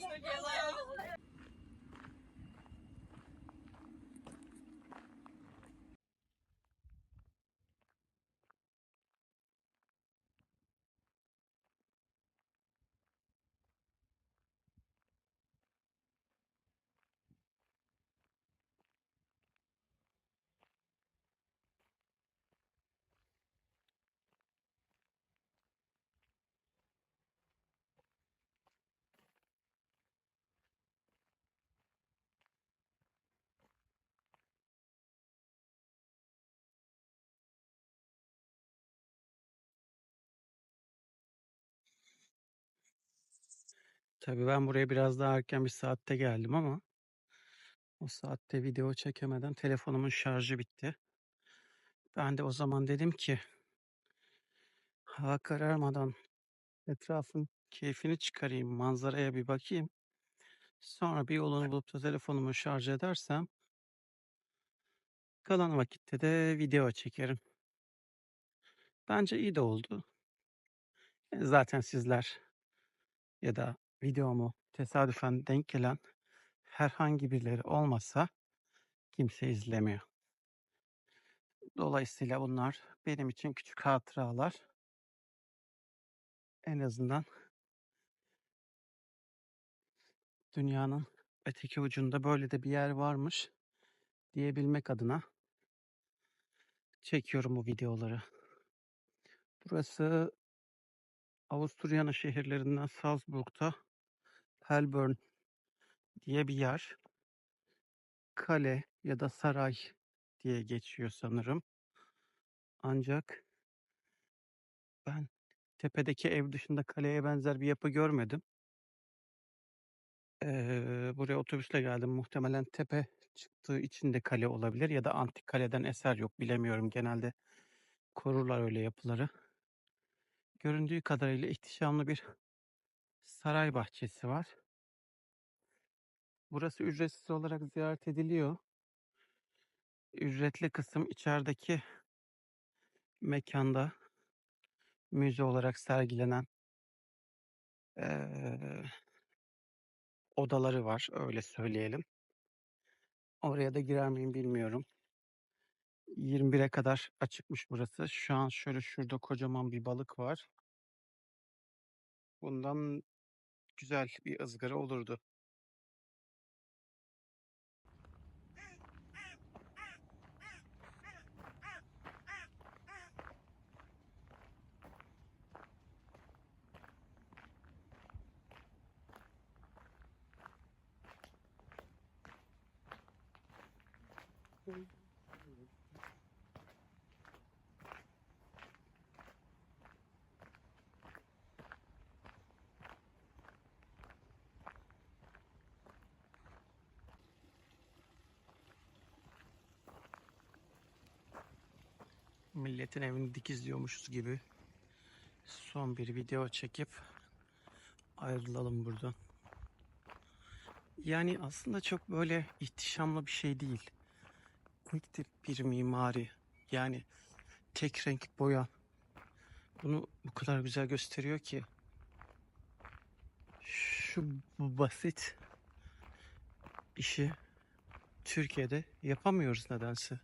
once again. Tabii ben buraya biraz daha erken bir saatte geldim ama o saatte video çekemeden telefonumun şarjı bitti. Ben de o zaman dedim ki hava kararmadan etrafın keyfini çıkarayım, manzaraya bir bakayım. Sonra bir yolunu bulup da telefonumu şarj edersem kalan vakitte de video çekerim. Bence iyi de oldu. E, Zaten sizler ya da videomu tesadüfen denk gelen herhangi birileri olmasa kimse izlemiyor. Dolayısıyla bunlar benim için küçük hatıralar. En azından dünyanın öteki ucunda böyle de bir yer varmış diyebilmek adına çekiyorum bu videoları. Burası Avusturya'nın şehirlerinden Salzburg'da Hellborn diye bir yer. Kale ya da saray diye geçiyor sanırım. Ancak ben tepedeki ev dışında kaleye benzer bir yapı görmedim. Eee, buraya otobüsle geldim. Muhtemelen tepe çıktığı için de kale olabilir ya da antik kaleden eser yok bilemiyorum. Genelde korurlar öyle yapıları. Göründüğü kadarıyla ihtişamlı bir saray bahçesi var. Burası ücretsiz olarak ziyaret ediliyor. Ücretli kısım içerideki mekanda müze olarak sergilenen eee, odaları var öyle söyleyelim. Oraya da girer miyim bilmiyorum. 21'e kadar açıkmış burası. Şu an şöyle şurada kocaman bir balık var. Bundan güzel bir ızgara olurdu. Milletin evini dikizliyormuşuz gibi son bir video çekip ayrılalım buradan. Yani aslında çok böyle ihtişamlı bir şey değil. Tek tip bir mimari. Yani tek renk boya. Bunu bu kadar güzel gösteriyor ki. Şu basit işi Türkiye'de yapamıyoruz nedense.